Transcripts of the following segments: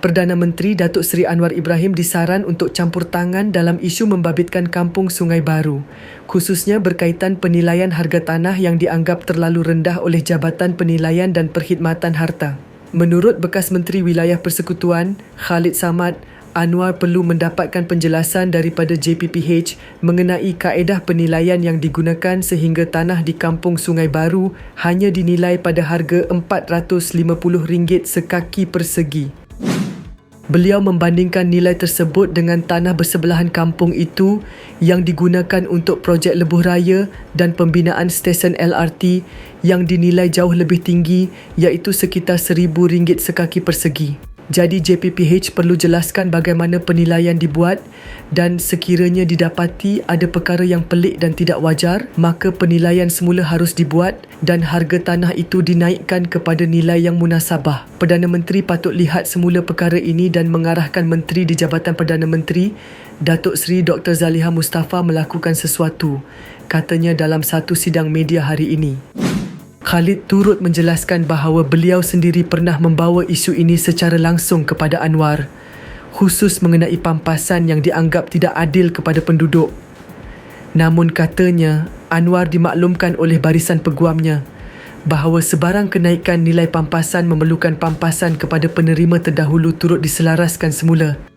Perdana Menteri Datuk Seri Anwar Ibrahim disaran untuk campur tangan dalam isu membabitkan kampung Sungai Baru, khususnya berkaitan penilaian harga tanah yang dianggap terlalu rendah oleh Jabatan Penilaian dan Perkhidmatan Harta. Menurut bekas Menteri Wilayah Persekutuan, Khalid Samad, Anwar perlu mendapatkan penjelasan daripada JPPH mengenai kaedah penilaian yang digunakan sehingga tanah di Kampung Sungai Baru hanya dinilai pada harga RM450 sekaki persegi. Beliau membandingkan nilai tersebut dengan tanah bersebelahan kampung itu yang digunakan untuk projek lebuh raya dan pembinaan stesen LRT yang dinilai jauh lebih tinggi iaitu sekitar RM1,000 sekaki persegi. Jadi JPPH perlu jelaskan bagaimana penilaian dibuat dan sekiranya didapati ada perkara yang pelik dan tidak wajar, maka penilaian semula harus dibuat dan harga tanah itu dinaikkan kepada nilai yang munasabah. Perdana Menteri patut lihat semula perkara ini dan mengarahkan Menteri di Jabatan Perdana Menteri, Datuk Seri Dr. Zaliha Mustafa melakukan sesuatu, katanya dalam satu sidang media hari ini. Khalid turut menjelaskan bahawa beliau sendiri pernah membawa isu ini secara langsung kepada Anwar khusus mengenai pampasan yang dianggap tidak adil kepada penduduk. Namun katanya Anwar dimaklumkan oleh barisan peguamnya bahawa sebarang kenaikan nilai pampasan memerlukan pampasan kepada penerima terdahulu turut diselaraskan semula.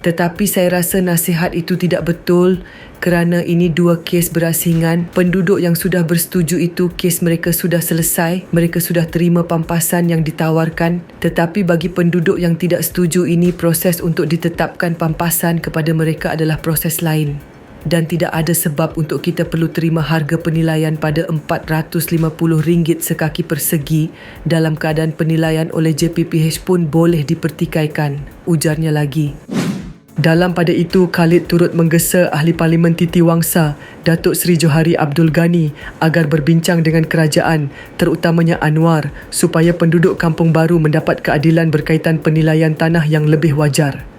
Tetapi saya rasa nasihat itu tidak betul kerana ini dua kes berasingan. Penduduk yang sudah bersetuju itu kes mereka sudah selesai. Mereka sudah terima pampasan yang ditawarkan. Tetapi bagi penduduk yang tidak setuju ini proses untuk ditetapkan pampasan kepada mereka adalah proses lain. Dan tidak ada sebab untuk kita perlu terima harga penilaian pada RM450 sekaki persegi dalam keadaan penilaian oleh JPPH pun boleh dipertikaikan. Ujarnya lagi. Dalam pada itu, Khalid turut menggesa Ahli Parlimen Titi Wangsa, Datuk Seri Johari Abdul Ghani agar berbincang dengan kerajaan, terutamanya Anwar, supaya penduduk Kampung Baru mendapat keadilan berkaitan penilaian tanah yang lebih wajar.